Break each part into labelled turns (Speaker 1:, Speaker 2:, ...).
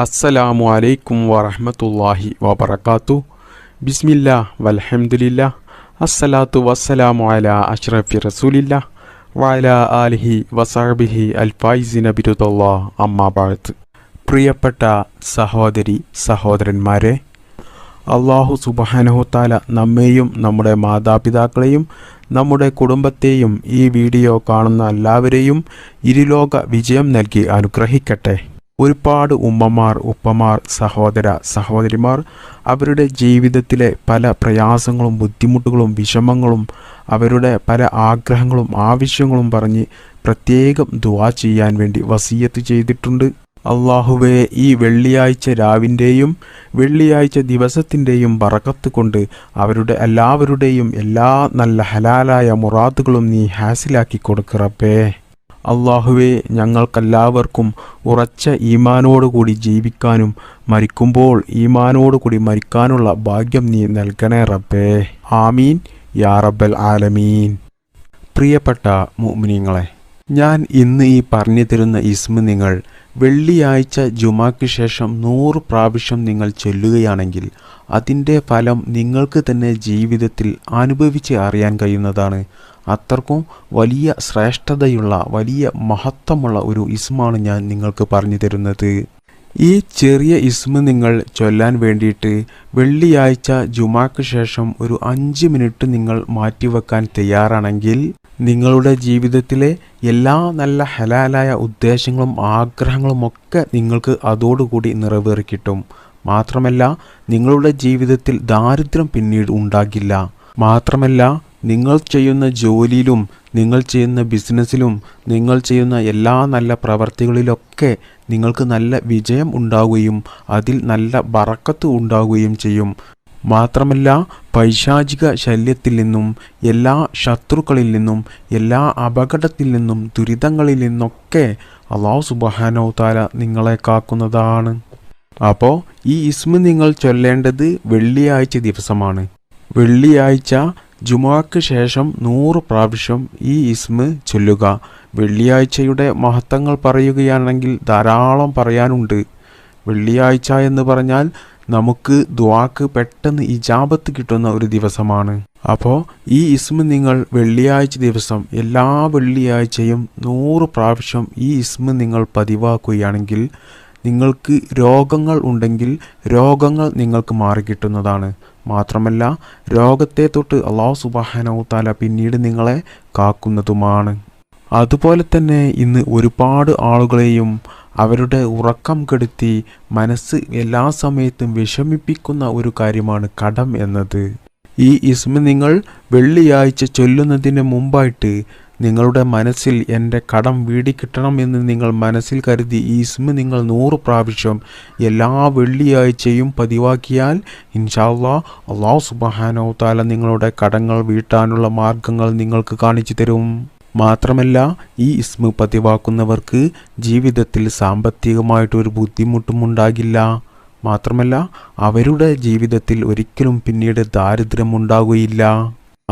Speaker 1: അസ്സലാമു അലൈക്കും വറഹമത്തല്ലാഹി വാബർക്കാത്തു ബിസ്മില്ല വലഹമുല്ല അസ്സലാത്തു വസ്സലാമു അല അഷ്റഫി റസൂലില്ല വാല ആലിഹി വസാബിഹി അൽഫായിസിന ബിരുദല്ലാ അമ്മാ ബഅദ് പ്രിയപ്പെട്ട സഹോദരി സഹോദരന്മാരെ അള്ളാഹു സുബാനഹുത്താല നമ്മെയും നമ്മുടെ മാതാപിതാക്കളെയും നമ്മുടെ കുടുംബത്തെയും ഈ വീഡിയോ കാണുന്ന എല്ലാവരെയും ഇരുലോക വിജയം നൽകി അനുഗ്രഹിക്കട്ടെ. ഒരുപാട് ഉമ്മമാർ ഉപ്പമാർ സഹോദര സഹോദരിമാർ അവരുടെ ജീവിതത്തിലെ പല പ്രയാസങ്ങളും ബുദ്ധിമുട്ടുകളും വിഷമങ്ങളും അവരുടെ പല ആഗ്രഹങ്ങളും ആവശ്യങ്ങളും പറഞ്ഞ് പ്രത്യേകം ദുവാ ചെയ്യാൻ വേണ്ടി വസീയത്ത് ചെയ്തിട്ടുണ്ട്. അള്ളാഹുവെ ഈ വെള്ളിയാഴ്ച രാവിന്റെയും വെള്ളിയാഴ്ച ദിവസത്തിന്റെയും ബറക്കത്ത് കൊണ്ട് അവരുടെ എല്ലാവരുടെയും എല്ലാ നല്ല ഹലാലായ മുറാത്തുകളും നീ ഹാസിലാക്കി കൊടുക്കറപ്പേ അള്ളാഹുവെ ഞങ്ങൾക്കെല്ലാവർക്കും ഉറച്ച ഈമാനോടുകൂടി ജീവിക്കാനും മരിക്കുമ്പോൾ ഈമാനോടുകൂടി മരിക്കാനുള്ള ഭാഗ്യം നീ നൽകണേ റബ്ബേ. ആമീൻ. യാ റബ്ബൽ ആലമീൻ. പ്രിയപ്പെട്ട മുഅ്മിനീങ്ങളെ ഞാൻ ഇന്ന് ഈ പറഞ്ഞു തരുന്ന ഇസ്മ നിങ്ങൾ വെള്ളിയാഴ്ച ജുമാക്ക് ശേഷം നൂറ് പ്രാവശ്യം നിങ്ങൾ ചൊല്ലുകയാണെങ്കിൽ അതിന്റെ ഫലം നിങ്ങൾക്ക് തന്നെ ജീവിതത്തിൽ അനുഭവിച്ച് അറിയാൻ കഴിയുന്നതാണ്. അത്രക്കും വലിയ ശ്രേഷ്ഠതയുള്ള വലിയ മഹത്വമുള്ള ഒരു ഇസ്മാണ് ഞാൻ നിങ്ങൾക്ക് പറഞ്ഞു തരുന്നത്. ഈ ചെറിയ ഇസ്മ നിങ്ങൾ ചൊല്ലാൻ വേണ്ടിയിട്ട് വെള്ളിയാഴ്ച ജുമാക്ക് ശേഷം ഒരു അഞ്ച് മിനിറ്റ് നിങ്ങൾ മാറ്റിവെക്കാൻ തയ്യാറാണെങ്കിൽ നിങ്ങളുടെ ജീവിതത്തിലെ എല്ലാ നല്ല ഹലാലായ ഉദ്ദേശങ്ങളും ആഗ്രഹങ്ങളും ഒക്കെ നിങ്ങൾക്ക് അതോടുകൂടി നിറവേറി കിട്ടും. മാത്രമല്ല നിങ്ങളുടെ ജീവിതത്തിൽ ദാരിദ്ര്യം പിന്നീട് ഉണ്ടാകില്ല. മാത്രമല്ല നിങ്ങൾ ചെയ്യുന്ന ജോലിയിലും നിങ്ങൾ ചെയ്യുന്ന ബിസിനസ്സിലും നിങ്ങൾ ചെയ്യുന്ന എല്ലാ നല്ല പ്രവർത്തികളിലൊക്കെ നിങ്ങൾക്ക് നല്ല വിജയം ഉണ്ടാവുകയും അതിൽ നല്ല ബറക്കത്ത് ഉണ്ടാവുകയും ചെയ്യും. മാത്രമല്ല പൈശാചിക ശല്യത്തിൽ നിന്നും എല്ലാ ശത്രുക്കളിൽ നിന്നും എല്ലാ അപകടത്തിൽ നിന്നും ദുരിതങ്ങളിൽ നിന്നൊക്കെ അള്ളാഹു സുബഹാനോ താല നിങ്ങളെ കാക്കുന്നതാണ്. അപ്പോൾ ഈ ഇസ്മ നിങ്ങൾ ചൊല്ലേണ്ടത് വെള്ളിയാഴ്ച ദിവസമാണ്. വെള്ളിയാഴ്ച ജുമാക്ക് ശേഷം നൂറ് പ്രാവശ്യം ഈ ഇസ്മ ചൊല്ലുക വെള്ളിയാഴ്ചയുടെ മഹത്വങ്ങൾ പറയുകയാണെങ്കിൽ ധാരാളം പറയാനുണ്ട്. വെള്ളിയാഴ്ച എന്ന് പറഞ്ഞാൽ നമുക്ക് ദ്വാക്ക് പെട്ടെന്ന് ഇജാബത്ത് കിട്ടുന്ന ഒരു ദിവസമാണ്. അപ്പോൾ ഈ ഇസ്മ നിങ്ങൾ വെള്ളിയാഴ്ച ദിവസം എല്ലാ വെള്ളിയാഴ്ചയും നൂറ് പ്രാവശ്യം ഈ ഇസ്മ നിങ്ങൾ പതിവാക്കുകയാണെങ്കിൽ നിങ്ങൾക്ക് രോഗങ്ങൾ ഉണ്ടെങ്കിൽ രോഗങ്ങൾ നിങ്ങൾക്ക് മാറിക്കിട്ടുന്നതാണ്. മാത്രമല്ല രോഗത്തെ തൊട്ട് അള്ളാഹു സുബാനൗത്താല പിന്നീട് നിങ്ങളെ കാക്കുന്നതുമാണ്. അതുപോലെ തന്നെ ഇന്ന് ഒരുപാട് ആളുകളെയും അവരുടെ ഉറക്കം കെടുത്തി മനസ്സ് എല്ലാ സമയത്തും വിഷമിപ്പിക്കുന്ന ഒരു കാര്യമാണ് കടം എന്നത്. ഈ ഇസ്മ നിങ്ങൾ വെള്ളിയാഴ്ച ചൊല്ലുന്നതിന് മുമ്പായിട്ട് നിങ്ങളുടെ മനസ്സിൽ എന്റെ കടം വീടിക്കിട്ടണം എന്ന് നിങ്ങൾ മനസ്സിൽ കരുതി ഈ ഇസ്മ നിങ്ങൾ നൂറ് പ്രാവശ്യം എല്ലാ വെള്ളിയാഴ്ചയും പതിവാക്കിയാൽ ഇൻഷാല്ലാ അള്ളാഹു സുബഹാനോ താല നിങ്ങളുടെ കടങ്ങൾ വീട്ടാനുള്ള മാർഗങ്ങൾ നിങ്ങൾക്ക് കാണിച്ചു തരും. മാത്രമല്ല ഈ ഇസ്മ പതിവാക്കുന്നവർക്ക് ജീവിതത്തിൽ സാമ്പത്തികമായിട്ടൊരു ബുദ്ധിമുട്ടും ഉണ്ടാകില്ല. മാത്രമല്ല അവരുടെ ജീവിതത്തിൽ ഒരിക്കലും പിന്നീട് ദാരിദ്ര്യം ഉണ്ടാകുകയില്ല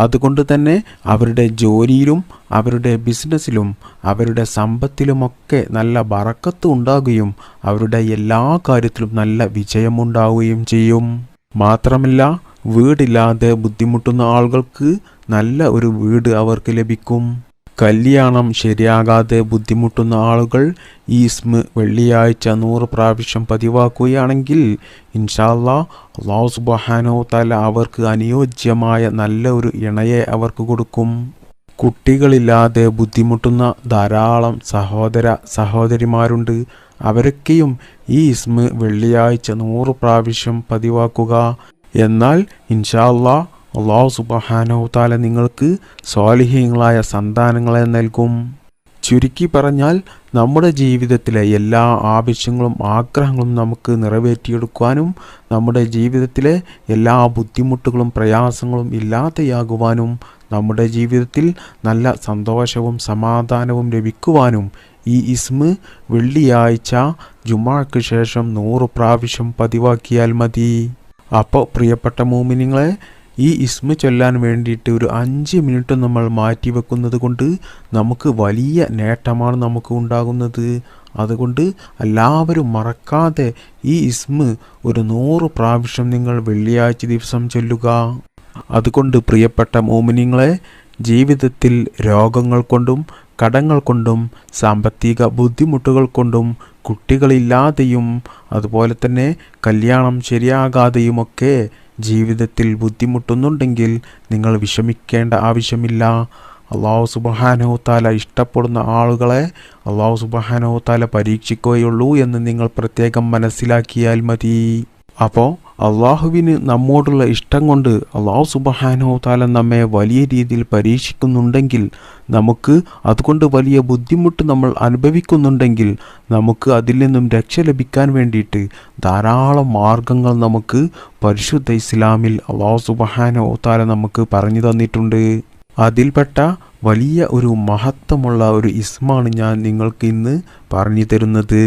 Speaker 1: അതുകൊണ്ട് തന്നെ അവരുടെ ജോലിയിലും അവരുടെ ബിസിനസ്സിലും അവരുടെ സമ്പത്തിലുമൊക്കെ നല്ല ബറക്കത്ത് ഉണ്ടാകുകയും അവരുടെ എല്ലാ കാര്യത്തിലും നല്ല വിജയമുണ്ടാവുകയും ചെയ്യും. മാത്രമല്ല വീടില്ലാതെ ബുദ്ധിമുട്ടുന്ന ആളുകൾക്ക് നല്ല ഒരു വീട് അവർക്ക് ലഭിക്കും. കല്യാണം ശരിയാകാതെ ബുദ്ധിമുട്ടുന്ന ആളുകൾ ഈ ഇസ്മ വെള്ളിയാഴ്ച നൂറ് പ്രാവശ്യം പതിവാക്കുകയാണെങ്കിൽ ഇൻഷാല്ലാ അള്ളാഹു സുബഹാനോ തല അവർക്ക് അനുയോജ്യമായ നല്ല ഒരു ഇണയെ അവർക്ക് കൊടുക്കും. കുട്ടികളില്ലാതെ ബുദ്ധിമുട്ടുന്ന ധാരാളം സഹോദര സഹോദരിമാരുണ്ട്. അവരൊക്കെയും ഈ ഇസ്മ വെള്ളിയാഴ്ച നൂറ് പ്രാവശ്യം പതിവാക്കുക. എന്നാൽ ഇൻഷാല്ലാ അള്ളാഹു സുബഹാനോ താല നിങ്ങൾക്ക് സ്വാലിഹ്യങ്ങളായ സന്താനങ്ങളെ നൽകും. ചുരുക്കി പറഞ്ഞാൽ നമ്മുടെ ജീവിതത്തിലെ എല്ലാ ആവശ്യങ്ങളും ആഗ്രഹങ്ങളും നമുക്ക് നിറവേറ്റിയെടുക്കുവാനും നമ്മുടെ ജീവിതത്തിലെ എല്ലാ ബുദ്ധിമുട്ടുകളും പ്രയാസങ്ങളും ഇല്ലാതെയാകുവാനും നമ്മുടെ ജീവിതത്തിൽ നല്ല സന്തോഷവും സമാധാനവും ലഭിക്കുവാനും ഈ ഇസ്മ വെള്ളിയാഴ്ച ജുമാക്ക് ശേഷം നൂറ് പ്രാവശ്യം പതിവാക്കിയാൽ മതി. അപ്പോൾ പ്രിയപ്പെട്ട മൂമിനിങ്ങളെ ഈ ഇസ്മ ചൊല്ലാൻ വേണ്ടിയിട്ട് ഒരു അഞ്ച് മിനിറ്റ് നമ്മൾ മാറ്റി വെക്കുന്നത് കൊണ്ട് നമുക്ക് വലിയ നേട്ടമാണ് നമുക്ക് ഉണ്ടാകുന്നത്. അതുകൊണ്ട് എല്ലാവരും മറക്കാതെ ഈ ഇസ്മ ഒരു നൂറ് പ്രാവശ്യം നിങ്ങൾ വെള്ളിയാഴ്ച ദിവസം ചൊല്ലുക. അതുകൊണ്ട് പ്രിയപ്പെട്ട മോമിനിങ്ങളെ ജീവിതത്തിൽ രോഗങ്ങൾ കൊണ്ടും കടങ്ങൾ കൊണ്ടും സാമ്പത്തിക ബുദ്ധിമുട്ടുകൾ കൊണ്ടും കുട്ടികളില്ലാതെയും അതുപോലെ തന്നെ കല്യാണം ശരിയാകാതെയുമൊക്കെ ജീവിതത്തിൽ ബുദ്ധിമുട്ടുന്നുണ്ടെങ്കിൽ നിങ്ങൾ വിഷമിക്കേണ്ട ആവശ്യമില്ല. അള്ളാഹു സുബഹാനോ താല ഇഷ്ടപ്പെടുന്ന ആളുകളെ അള്ളാഹു സുബഹാനോ താല പരീക്ഷിക്കുകയുള്ളൂ എന്ന് നിങ്ങൾ പ്രത്യേകം മനസ്സിലാക്കിയാൽ മതി. അപ്പോൾ അള്ളാഹുവിന് നമ്മോടുള്ള ഇഷ്ടം കൊണ്ട് അള്ളാഹു സുബഹാനോ താല നമ്മെ വലിയ രീതിയിൽ പരീക്ഷിക്കുന്നുണ്ടെങ്കിൽ നമുക്ക് അതുകൊണ്ട് വലിയ ബുദ്ധിമുട്ട് നമ്മൾ അനുഭവിക്കുന്നുണ്ടെങ്കിൽ നമുക്ക് അതിൽ നിന്നും രക്ഷ ലഭിക്കാൻ വേണ്ടിയിട്ട് ധാരാളം മാർഗങ്ങൾ നമുക്ക് പരിശുദ്ധ ഇസ്ലാമിൽ അള്ളാഹു സുബഹാനോ താല നമുക്ക് പറഞ്ഞു തന്നിട്ടുണ്ട്. അതിൽപ്പെട്ട വലിയ ഒരു മഹത്വമുള്ള ഒരു ഇസ്മാണ് ഞാൻ നിങ്ങൾക്ക് ഇന്ന് പറഞ്ഞു തരുന്നത്.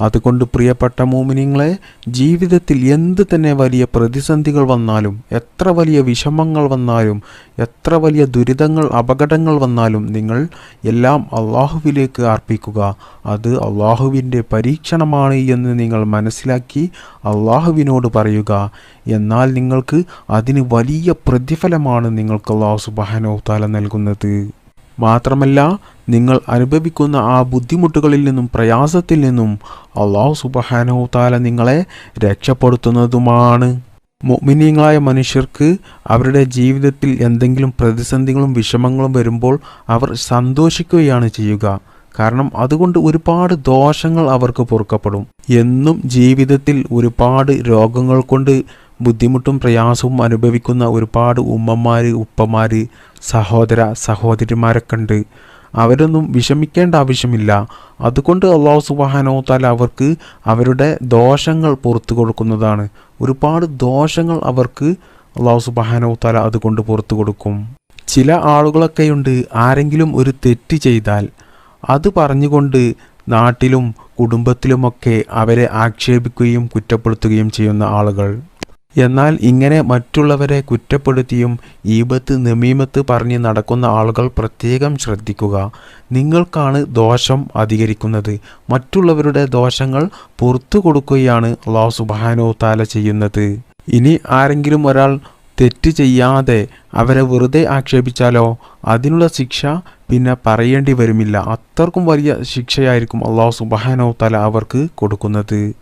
Speaker 1: അതുകൊണ്ട് പ്രിയപ്പെട്ട മോമിനിങ്ങളെ ജീവിതത്തിൽ എന്ത് തന്നെ വലിയ പ്രതിസന്ധികൾ വന്നാലും എത്ര വലിയ വിഷമങ്ങൾ വന്നാലും എത്ര വലിയ ദുരിതങ്ങൾ അപകടങ്ങൾ വന്നാലും നിങ്ങൾ എല്ലാം അള്ളാഹുവിലേക്ക് അർപ്പിക്കുക. അത് അള്ളാഹുവിന്റെ പരീക്ഷണമാണ് എന്ന് നിങ്ങൾ മനസ്സിലാക്കി അള്ളാഹുവിനോട് പറയുക. എന്നാൽ നിങ്ങൾക്ക് അതിന് വലിയ പ്രതിഫലമാണ് നിങ്ങൾക്ക് അള്ളാഹു സുബാനോ താല നൽകുന്നത്. മാത്രമല്ല നിങ്ങൾ അനുഭവിക്കുന്ന ആ ബുദ്ധിമുട്ടുകളിൽ നിന്നും പ്രയാസത്തിൽ നിന്നും അള്ളാഹു സുബഹാനോ താല നിങ്ങളെ രക്ഷപ്പെടുത്തുന്നതുമാണ്. മുഅ്മിനീങ്ങളായ മനുഷ്യർക്ക് അവരുടെ ജീവിതത്തിൽ എന്തെങ്കിലും പ്രതിസന്ധികളും വിഷമങ്ങളും വരുമ്പോൾ അവർ സന്തോഷിക്കുകയാണ് ചെയ്യുക. കാരണം അതുകൊണ്ട് ഒരുപാട് ദോഷങ്ങൾ അവർക്ക് പൊറുക്കപ്പെടും. എന്നും ജീവിതത്തിൽ ഒരുപാട് രോഗങ്ങൾ കൊണ്ട് ബുദ്ധിമുട്ടും പ്രയാസവും അനുഭവിക്കുന്ന ഒരുപാട് ഉമ്മമാർ ഉപ്പമാർ സഹോദര സഹോദരിമാരൊക്കെ ഉണ്ട് അവരൊന്നും വിഷമിക്കേണ്ട ആവശ്യമില്ല. അതുകൊണ്ട് അള്ളാഹു സുബാനോത്താൽ അവർക്ക് അവരുടെ ദോഷങ്ങൾ പുറത്തു കൊടുക്കുന്നതാണ്. ഒരുപാട് ദോഷങ്ങൾ അവർക്ക് അള്ളാഹു താല അതുകൊണ്ട് പുറത്തു കൊടുക്കും. ചില ആളുകളൊക്കെയുണ്ട് ആരെങ്കിലും ഒരു തെറ്റ് ചെയ്താൽ അത് പറഞ്ഞുകൊണ്ട് നാട്ടിലും കുടുംബത്തിലുമൊക്കെ അവരെ ആക്ഷേപിക്കുകയും കുറ്റപ്പെടുത്തുകയും ചെയ്യുന്ന ആളുകൾ. എന്നാൽ ഇങ്ങനെ മറ്റുള്ളവരെ കുറ്റപ്പെടുത്തിയും ഈബത്ത് നമീമത്ത് പറഞ്ഞ് നടക്കുന്ന ആളുകൾ പ്രത്യേകം ശ്രദ്ധിക്കുക. നിങ്ങൾക്കാണ് ദോഷം അധികരിക്കുന്നത്. മറ്റുള്ളവരുടെ ദോഷങ്ങൾ പുറത്തു കൊടുക്കുകയാണ് അള്ളാഹു സുബാനോ താല ചെയ്യുന്നത്. ഇനി ആരെങ്കിലും ഒരാൾ തെറ്റ് ചെയ്യാതെ അവരെ വെറുതെ ആക്ഷേപിച്ചാലോ? അതിനുള്ള ശിക്ഷ പിന്നെ പറയേണ്ടി വരുമില്ല. അത്രക്കും വലിയ ശിക്ഷയായിരിക്കും അള്ളാഹു സുബാനോ തല അവർക്ക് കൊടുക്കുന്നത്.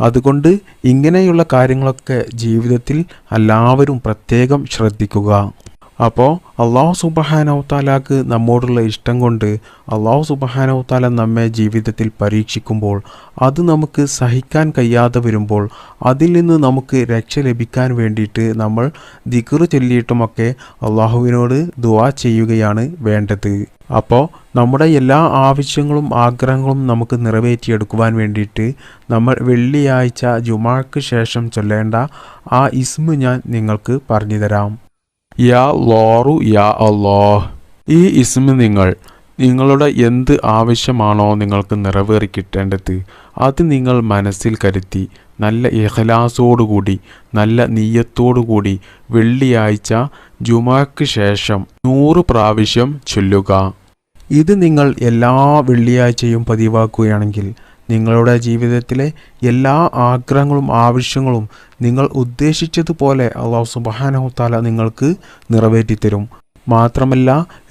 Speaker 1: അതുകൊണ്ട് ഇങ്ങനെയുള്ള കാര്യങ്ങളൊക്കെ ജീവിതത്തിൽ എല്ലാവരും പ്രത്യേകം ശ്രദ്ധിക്കുക. അപ്പോൾ അള്ളാഹു സുബഹാനവത്താലാക്ക് നമ്മോടുള്ള ഇഷ്ടം കൊണ്ട് അള്ളാഹു സുബഹാനവത്താല നമ്മെ ജീവിതത്തിൽ പരീക്ഷിക്കുമ്പോൾ അത് നമുക്ക് സഹിക്കാൻ കഴിയാതെ വരുമ്പോൾ അതിൽ നിന്ന് നമുക്ക് രക്ഷ ലഭിക്കാൻ വേണ്ടിയിട്ട് നമ്മൾ ദിക്റ് ചൊല്ലിയിട്ടുമൊക്കെ അള്ളാഹുവിനോട് ദുവാ ചെയ്യുകയാണ് വേണ്ടത്. അപ്പോൾ നമ്മുടെ എല്ലാ ആവശ്യങ്ങളും ആഗ്രഹങ്ങളും നമുക്ക് നിറവേറ്റിയെടുക്കുവാൻ വേണ്ടിയിട്ട് നമ്മൾ വെള്ളിയാഴ്ച ജുമാക്ക് ശേഷം ചൊല്ലേണ്ട ആ ഇസ്മു ഞാൻ നിങ്ങൾക്ക് പറഞ്ഞു തരാം യാ ലോറു യാ അള്ളാഹ് ഈ ഇസ്മ നിങ്ങൾ നിങ്ങളുടെ എന്ത് ആവശ്യമാണോ നിങ്ങൾക്ക് നിറവേറി കിട്ടേണ്ടത് അത് നിങ്ങൾ മനസ്സിൽ കരുത്തി നല്ല ഇഖലാസോടുകൂടി നല്ല നീയത്തോടുകൂടി വെള്ളിയാഴ്ച ജുമാക്ക് ശേഷം നൂറ് പ്രാവശ്യം ചൊല്ലുക. ഇത് നിങ്ങൾ എല്ലാ വെള്ളിയാഴ്ചയും പതിവാക്കുകയാണെങ്കിൽ നിങ്ങളുടെ ജീവിതത്തിലെ എല്ലാ ആഗ്രഹങ്ങളും ആവശ്യങ്ങളും നിങ്ങൾ ഉദ്ദേശിച്ചതുപോലെ അള്ളാഹു സുബാനഹുത്താല നിങ്ങൾക്ക് നിറവേറ്റിത്തരും. മാത്രമല്ല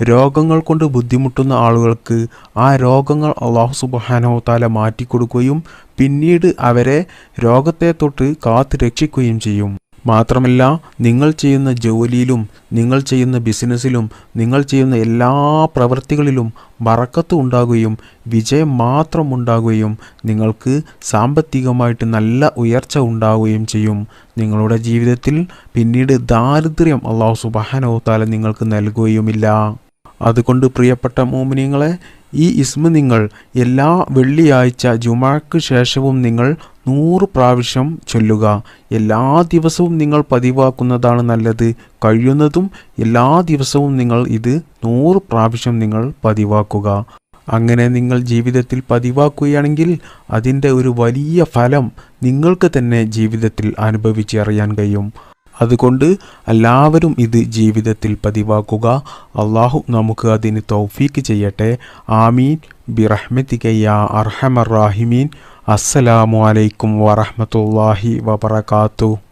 Speaker 1: രോഗങ്ങൾ കൊണ്ട് ബുദ്ധിമുട്ടുന്ന ആളുകൾക്ക് ആ രോഗങ്ങൾ അള്ളാഹു സുബാനഹുത്താല മാറ്റിക്കൊടുക്കുകയും പിന്നീട് അവരെ രോഗത്തെ തൊട്ട് കാത്തു രക്ഷിക്കുകയും ചെയ്യും. മാത്രമല്ല നിങ്ങൾ ചെയ്യുന്ന ജോലിയിലും നിങ്ങൾ ചെയ്യുന്ന ബിസിനസ്സിലും നിങ്ങൾ ചെയ്യുന്ന എല്ലാ പ്രവൃത്തികളിലും വറക്കത്ത് ഉണ്ടാകുകയും വിജയം മാത്രം ഉണ്ടാകുകയും നിങ്ങൾക്ക് സാമ്പത്തികമായിട്ട് നല്ല ഉയർച്ച ഉണ്ടാവുകയും ചെയ്യും. നിങ്ങളുടെ ജീവിതത്തിൽ പിന്നീട് ദാരിദ്ര്യം അള്ളാഹു സുബാനോത്താല താല നിങ്ങൾക്ക് നൽകുകയുമില്ല. അതുകൊണ്ട് പ്രിയപ്പെട്ട മോമിനിങ്ങളെ ഈ ഇസ്മ നിങ്ങൾ എല്ലാ വെള്ളിയാഴ്ച ജുമാക്ക് ശേഷവും നിങ്ങൾ നൂറ് പ്രാവശ്യം ചൊല്ലുക. എല്ലാ ദിവസവും നിങ്ങൾ പതിവാക്കുന്നതാണ് നല്ലത്. കഴിയുന്നതും എല്ലാ ദിവസവും നിങ്ങൾ ഇത് നൂറ് പ്രാവശ്യം നിങ്ങൾ പതിവാക്കുക. അങ്ങനെ നിങ്ങൾ ജീവിതത്തിൽ പതിവാക്കുകയാണെങ്കിൽ അതിന്റെ ഒരു വലിയ ഫലം നിങ്ങൾക്ക് തന്നെ ജീവിതത്തിൽ അനുഭവിച്ചറിയാൻ കഴിയും. അതുകൊണ്ട് എല്ലാവരും ഇത് ജീവിതത്തിൽ പതിവാക്കുക. അള്ളാഹു നമുക്ക് അതിന് തൗഫീക്ക് ചെയ്യട്ടെ. ആമീൻ. ബിറഹ്മത്തിക്കയ്യ അർഹമർ റാഹിമീൻ. അസ്സലാമു അലൈക്കും വറഹ്മത്തുള്ളാഹി വബറകാതുഹു.